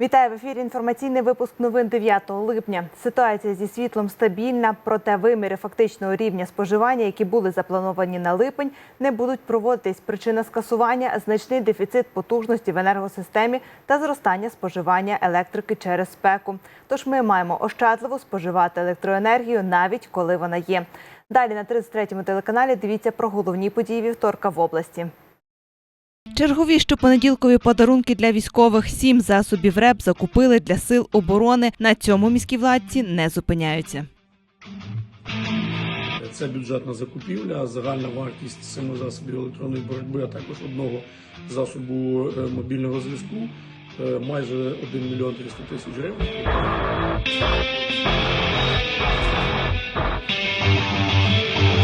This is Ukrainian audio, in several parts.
Вітаю в ефірі. Інформаційний випуск новин 9 липня. Ситуація зі світлом стабільна, проте виміри фактичного рівня споживання, які були заплановані на липень, не будуть проводитись. Причина скасування значний дефіцит потужності в енергосистемі та зростання споживання електрики через спеку. Тож ми маємо ощадливо споживати електроенергію навіть коли вона є. Далі на 33-му телеканалі дивіться про головні події вівторка в області. Чергові щопонеділкові подарунки для військових. Сім засобів РЕП закупили для сил оборони. На цьому міські владці не зупиняються. Це бюджетна закупівля, загальна вартість семи засобів електронної боротьби, а також одного засобу е, мобільного зв'язку е, майже 1 мільйон 300 тисяч гривень.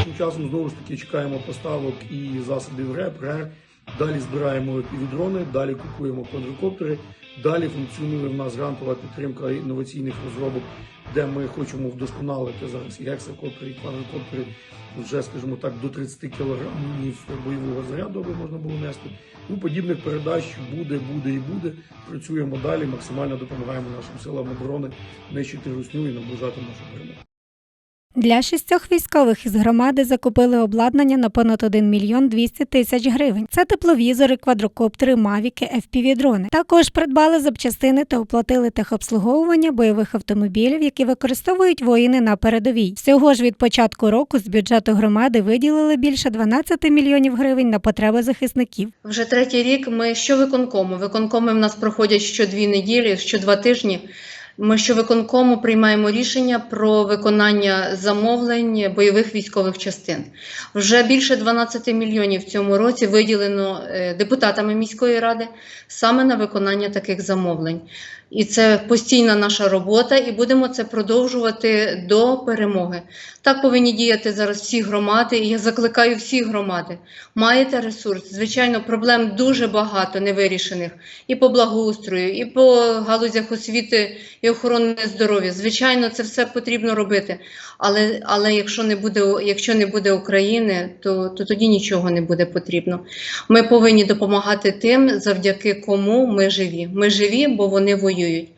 Тим часом знову ж таки чекаємо поставок і засобів РЕП, РЕР. Далі збираємо півдрони, далі купуємо квадрокоптери. Далі функціонує в нас грантова підтримка інноваційних розробок, де ми хочемо вдосконалити зараз і гексакоптери, і квадрокоптери вже, скажімо так, до 30 кілограмів бойового заряду, аби можна було нести. Ну, подібних передач буде, буде і буде. Працюємо далі, максимально допомагаємо нашим силам оборони нищити русню і наближати нашу перемогу. Для шістьох військових із громади закупили обладнання на понад 1 мільйон 200 тисяч гривень. Це тепловізори, квадрокоптери, мавіки, FPV-дрони. Також придбали запчастини та оплатили техобслуговування бойових автомобілів, які використовують воїни на передовій. Всього ж від початку року з бюджету громади виділили більше 12 мільйонів гривень на потреби захисників. Вже третій рік ми що виконкому. Виконкоми в нас проходять що дві неділі, що два тижні. Ми що виконкому приймаємо рішення про виконання замовлень бойових військових частин. Вже більше 12 мільйонів в цьому році виділено е, депутатами міської ради саме на виконання таких замовлень. І це постійна наша робота, і будемо це продовжувати до перемоги. Так повинні діяти зараз всі громади, і я закликаю всі громади. Маєте ресурс. Звичайно, проблем дуже багато невирішених і по благоустрою, і по галузях освіти і охорони здоров'я. Звичайно, це все потрібно робити. Але, але якщо не буде, якщо не буде України, то, то тоді нічого не буде потрібно. Ми повинні допомагати тим, завдяки кому ми живі. Ми живі, бо вони воюють.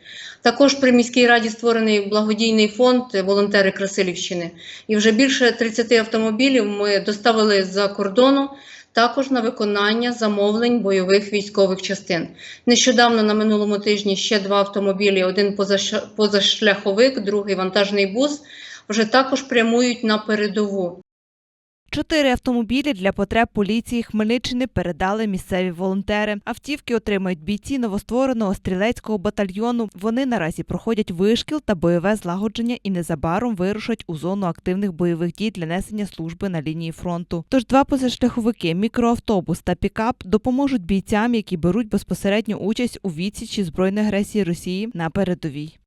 Також при міській раді створений благодійний фонд волонтери Красилівщини. І вже більше 30 автомобілів ми доставили з-за кордону. Також на виконання замовлень бойових військових частин. Нещодавно на минулому тижні ще два автомобілі: один позашляховик, другий вантажний бус, вже також прямують на передову. Чотири автомобілі для потреб поліції Хмельниччини передали місцеві волонтери. Автівки отримають бійці новоствореного стрілецького батальйону. Вони наразі проходять вишкіл та бойове злагодження і незабаром вирушать у зону активних бойових дій для несення служби на лінії фронту. Тож два позашляховики, мікроавтобус та пікап допоможуть бійцям, які беруть безпосередню участь у відсічі збройної агресії Росії на передовій.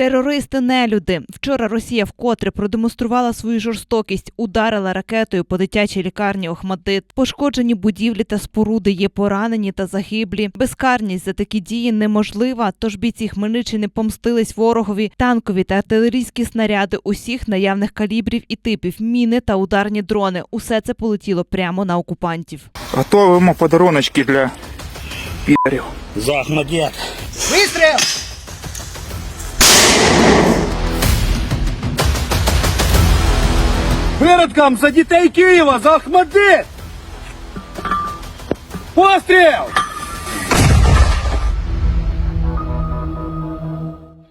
Терористи нелюди. Вчора Росія вкотре продемонструвала свою жорстокість, ударила ракетою по дитячій лікарні Охмадит. Пошкоджені будівлі та споруди є поранені та загиблі. Безкарність за такі дії неможлива. Тож бійці Хмельниччини помстились ворогові. Танкові та артилерійські снаряди усіх наявних калібрів і типів, міни та ударні дрони. Усе це полетіло прямо на окупантів. Готовимо подаруночки для підарів. За Ахмадет. Виродкам за дітей Києва, за Ахмадит! Постріл!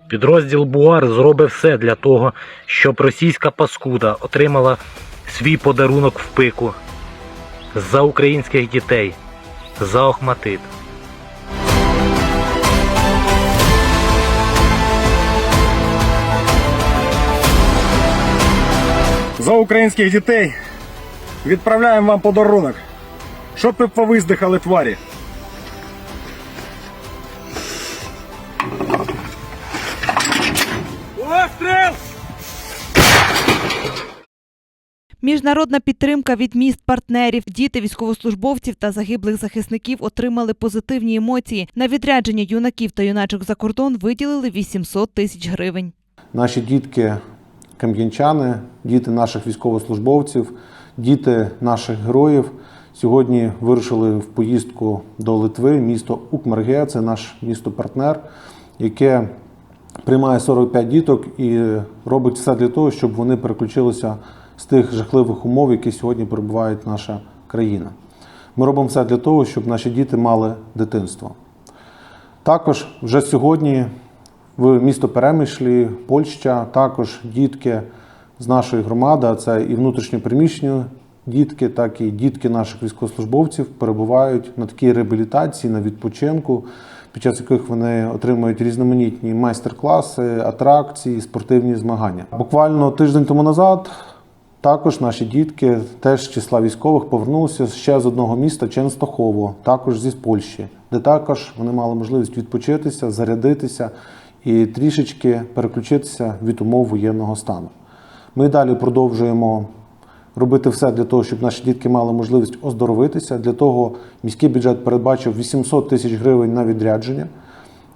Підрозділ Буар зробив все для того, щоб російська паскуда отримала свій подарунок в пику за українських дітей, за Охматит. За українських дітей відправляємо вам подарунок. Щоб ви повиздихали тварі. Міжнародна підтримка від міст партнерів, діти військовослужбовців та загиблих захисників отримали позитивні емоції. На відрядження юнаків та юначок за кордон виділили 800 тисяч гривень. Наші дітки кам'янчани, діти наших військовослужбовців, діти наших героїв Сьогодні вирушили в поїздку до Литви, місто Укмерге, це наш місто-партнер, яке приймає 45 діток і робить все для того, щоб вони переключилися з тих жахливих умов, які сьогодні перебуває наша країна. Ми робимо все для того, щоб наші діти мали дитинство. Також вже сьогодні в місто Перемишлі, Польща, також дітки з нашої громади, а це і внутрішньопереміщені дітки, так і дітки наших військовослужбовців перебувають на такій реабілітації, на відпочинку, під час яких вони отримують різноманітні майстер-класи, атракції, спортивні змагання. Буквально тиждень тому назад також наші дітки, теж з числа військових, повернулися ще з одного міста Ченстохово, також зі Польщі, де також вони мали можливість відпочитися, зарядитися і трішечки переключитися від умов воєнного стану. Ми далі продовжуємо робити все для того, щоб наші дітки мали можливість оздоровитися. Для того міський бюджет передбачив 800 тисяч гривень на відрядження,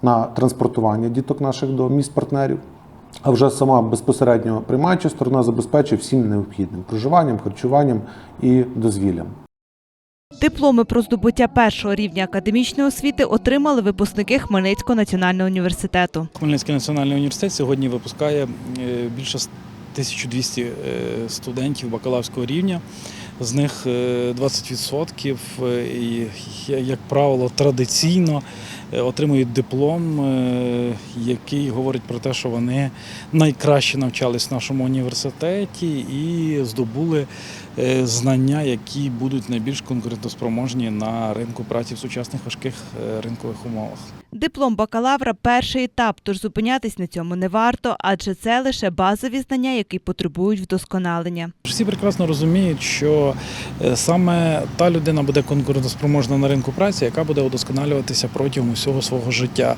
на транспортування діток наших до міст партнерів. А вже сама безпосередньо приймаюча сторона забезпечує всім необхідним проживанням, харчуванням і дозвіллям. Дипломи про здобуття першого рівня академічної освіти отримали випускники Хмельницького національного університету. Хмельницький національний університет сьогодні випускає е, більше 1200 е, студентів бакалаврського рівня. З них е, 20% е, і, як правило, традиційно отримують диплом, який говорить про те, що вони найкраще навчались в нашому університеті і здобули знання, які будуть найбільш конкурентоспроможні на ринку праці в сучасних важких е, ринкових умовах. Диплом бакалавра перший етап, тож зупинятись на цьому не варто, адже це лише базові знання, які потребують вдосконалення. Всі прекрасно розуміють, що е, саме та людина буде конкурентоспроможна на ринку праці, яка буде удосконалюватися протягом усього свого життя.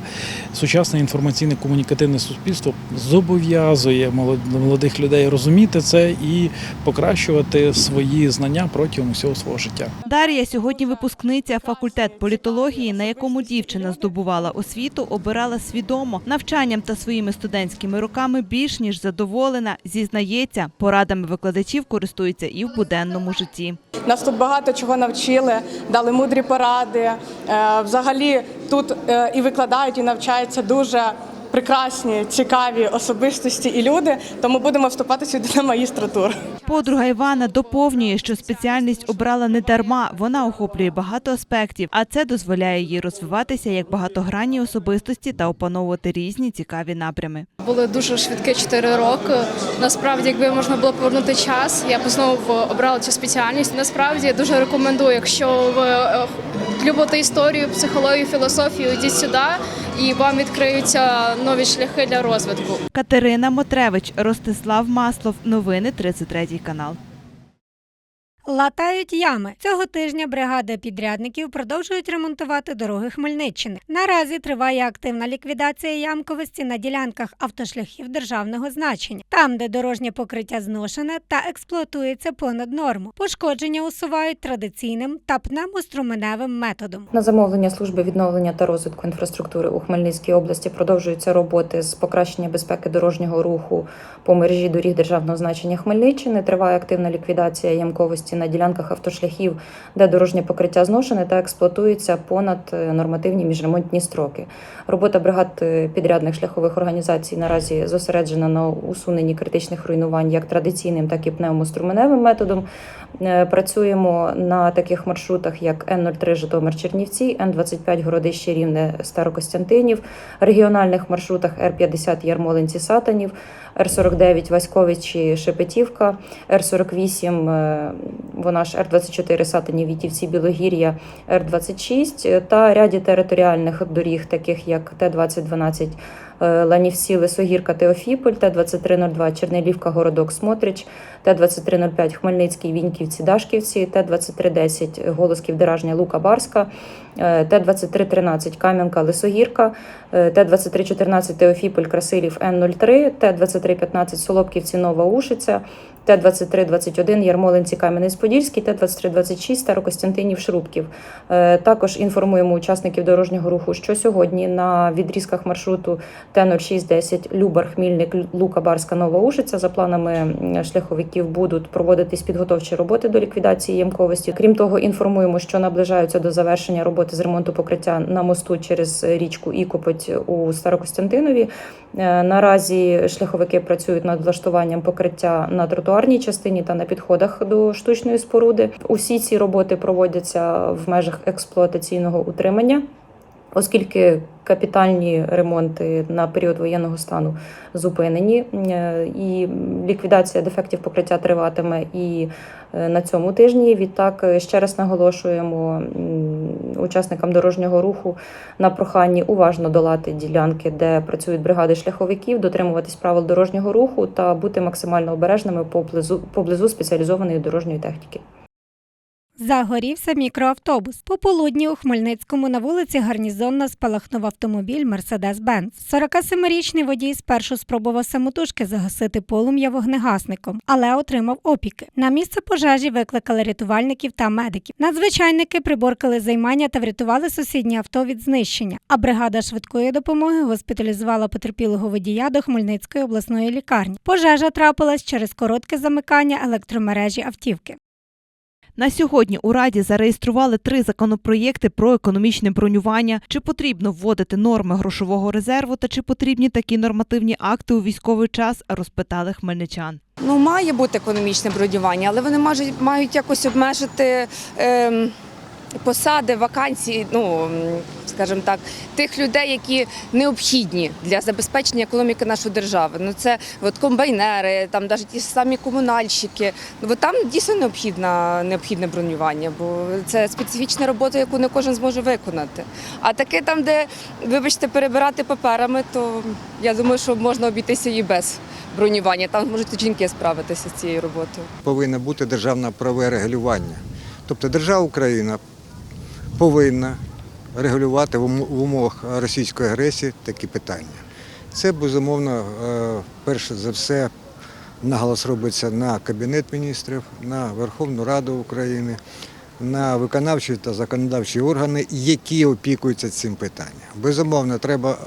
Сучасне інформаційне комунікативне суспільство зобов'язує молодих людей розуміти це і покращувати свої знання протягом усього свого життя. Дар'я сьогодні випускниця факультет політології, на якому дівчина здобувала освіту, обирала свідомо навчанням та своїми студентськими роками більш ніж задоволена. Зізнається, порадами викладачів користується і в буденному житті. Нас тут багато чого навчили, дали мудрі поради. Е, Взагалі тут е, і викладають, і навчаються дуже прекрасні, цікаві особистості і люди. Тому будемо вступати сюди на магістратуру. Подруга Івана доповнює, що спеціальність обрала не дарма. Вона охоплює багато аспектів, а це дозволяє їй розвиватися як багатогранній особистості та опановувати різні цікаві напрями. Були дуже швидкі 4 роки. Насправді, якби можна було повернути час, я б знову обрала цю спеціальність. Насправді я дуже рекомендую, якщо ви е, любите історію, психологію, філософію, йдіть сюди і вам відкриються нові шляхи для розвитку. Катерина Мотревич, Ростислав Маслов. Новини 33 канал. Латають ями. Цього тижня бригада підрядників продовжують ремонтувати дороги Хмельниччини. Наразі триває активна ліквідація ямковості на ділянках автошляхів державного значення, там, де дорожнє покриття зношене та експлуатується понад норму. Пошкодження усувають традиційним та пневмоструменевим методом. На замовлення служби відновлення та розвитку інфраструктури у Хмельницькій області продовжуються роботи з покращення безпеки дорожнього руху по мережі доріг державного значення Хмельниччини. Триває активна ліквідація ямковості на ділянках автошляхів, де дорожнє покриття зношене та експлуатується понад е, нормативні міжремонтні строки. Робота бригад е, підрядних шляхових організацій наразі зосереджена на усуненні критичних руйнувань як традиційним, так і пневмоструменевим методом. Е, Працюємо на таких маршрутах, як Н-03 Житомир Чернівці, Н-25 Городище Рівне Старокостянтинів, регіональних маршрутах Р-50 Ярмолинці Сатанів, Р-49 Васьковичі Шепетівка, Р-48 е, вона ж Р-24 Сатані Вітівці Білогір'я, Р-26 та ряді територіальних доріг, таких як Т-2012 е, Ланівці, Лисогірка, Теофіполь, Т-2302 Чернелівка, Городок, Смотрич, Т-2305 Хмельницький, Віньківці, Дашківці, Т-2310 Голосків, Деражня, Лука, Барська, е, Т-2313 Кам'янка, Лисогірка, е, Т-2314 Теофіполь, Красилів, Н-03, Т-2315 Солопківці, Нова Ушиця, Т-23-21 Ярмолинці Кам'янець-Подільський, Т-23-26 Старокостянтинів Шрубків. Е, Також інформуємо учасників дорожнього руху, що сьогодні на відрізках маршруту Т-0610 Любар, Хмільник, Лука, Барська, Нова Ушиця за планами шляховиків будуть проводитись підготовчі роботи до ліквідації ямковості. Крім того, інформуємо, що наближаються до завершення роботи з ремонту покриття на мосту через річку Ікопоть у Старокостянтинові. Е, Наразі шляховики працюють над влаштуванням покриття на тротуарній частині та на підходах до штучної споруди. Усі ці роботи проводяться в межах експлуатаційного утримання. Оскільки капітальні ремонти на період воєнного стану зупинені, е, і ліквідація дефектів покриття триватиме і е, на цьому тижні. Відтак е, ще раз наголошуємо учасникам дорожнього руху на проханні уважно долати ділянки, де працюють бригади шляховиків, дотримуватись правил дорожнього руху та бути максимально обережними поблизу поблизу спеціалізованої дорожньої техніки. Загорівся мікроавтобус. Пополудні у Хмельницькому на вулиці Гарнізонна спалахнув автомобіль Мерседес-Бенц. 47-річний водій спершу спробував самотужки загасити полум'я вогнегасником, але отримав опіки. На місце пожежі викликали рятувальників та медиків. Надзвичайники приборкали займання та врятували сусіднє авто від знищення. А бригада швидкої допомоги госпіталізувала потерпілого водія до Хмельницької обласної лікарні. Пожежа трапилась через коротке замикання електромережі автівки. На сьогодні у Раді зареєстрували три законопроєкти про економічне бронювання. Чи потрібно вводити норми грошового резерву та чи потрібні такі нормативні акти у військовий час, розпитали хмельничан. Ну, має бути економічне бронювання, але вони мають, якось обмежити ем, посади, вакансії, ну, скажімо так, тих людей, які необхідні для забезпечення економіки нашої держави. Ну, це от комбайнери, там навіть ті самі комунальщики. Ну, от там дійсно необхідна, необхідне бронювання, бо це специфічна робота, яку не кожен зможе виконати. А таке там, де, вибачте, перебирати паперами, то я думаю, що можна обійтися і без бронювання. Там можуть жінки справитися з цією роботою. повинно бути державне правове регулювання. Тобто держава Україна повинна регулювати в умовах російської агресії такі питання. Це безумовно, е, перше за все, наголос робиться на Кабінет міністрів, на Верховну Раду України, на виконавчі та законодавчі органи, які опікуються цим питанням. Безумовно, треба,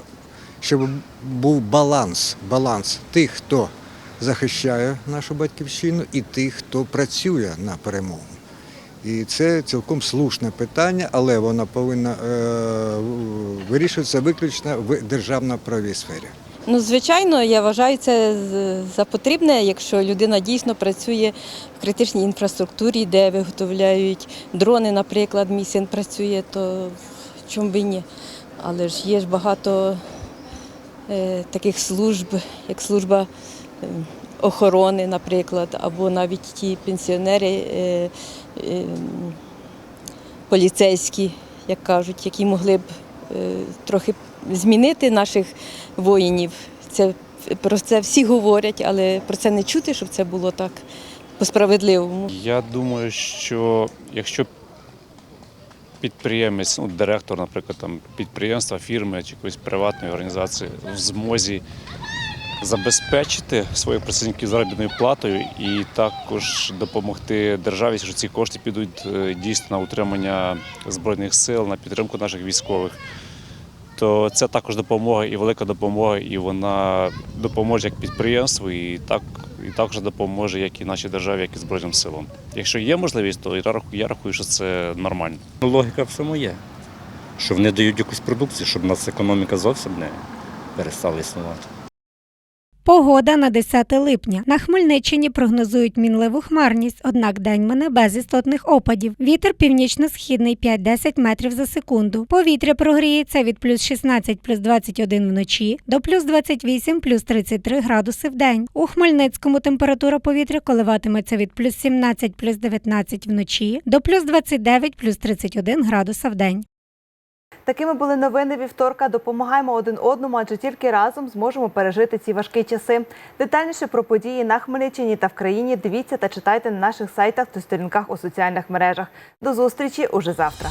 щоб був баланс, баланс тих, хто захищає нашу батьківщину, і тих, хто працює на перемогу. І це цілком слушне питання, але воно повинно е, вирішуватися виключно в державно-правовій сфері. Ну, звичайно, я вважаю це за потрібне, якщо людина дійсно працює в критичній інфраструктурі, де виготовляють дрони, наприклад, мій син працює, то в чому би ні. Але ж є ж багато е, таких служб, як служба е, охорони, наприклад, або навіть ті пенсіонери е, поліцейські, як кажуть, які могли б е, трохи змінити наших воїнів. Це про це всі говорять, але про це не чути, щоб це було так по-справедливому. Я думаю, що якщо підприємець, ну, директор, наприклад, там, підприємства, фірми чи якоїсь приватної організації в змозі забезпечити своїх працівників заробітною платою і також допомогти державі, що ці кошти підуть е, дійсно на утримання збройних сил, на підтримку наших військових. То це також допомога і велика допомога, і вона допоможе як підприємству, і так і також допоможе як і нашій державі, як і Збройним силам. Якщо є можливість, то я рахую, що це нормально. Логіка в є. Що вони дають якусь продукцію, щоб у нас економіка зовсім не перестала існувати. Погода на 10 липня. На Хмельниччині прогнозують мінливу хмарність, однак день мене без істотних опадів. Вітер північно-східний 5-10 метрів за секунду. Повітря прогріється від плюс 16 плюс 21 вночі до плюс 28 плюс 33 градуси в день. У Хмельницькому температура повітря коливатиметься від плюс 17 плюс 19 вночі до плюс 29 плюс 31 градуса в день. Такими були новини вівторка. Допомагаємо один одному, адже тільки разом зможемо пережити ці важкі часи. Детальніше про події на Хмельниччині та в країні дивіться та читайте на наших сайтах та сторінках у соціальних мережах. До зустрічі уже завтра.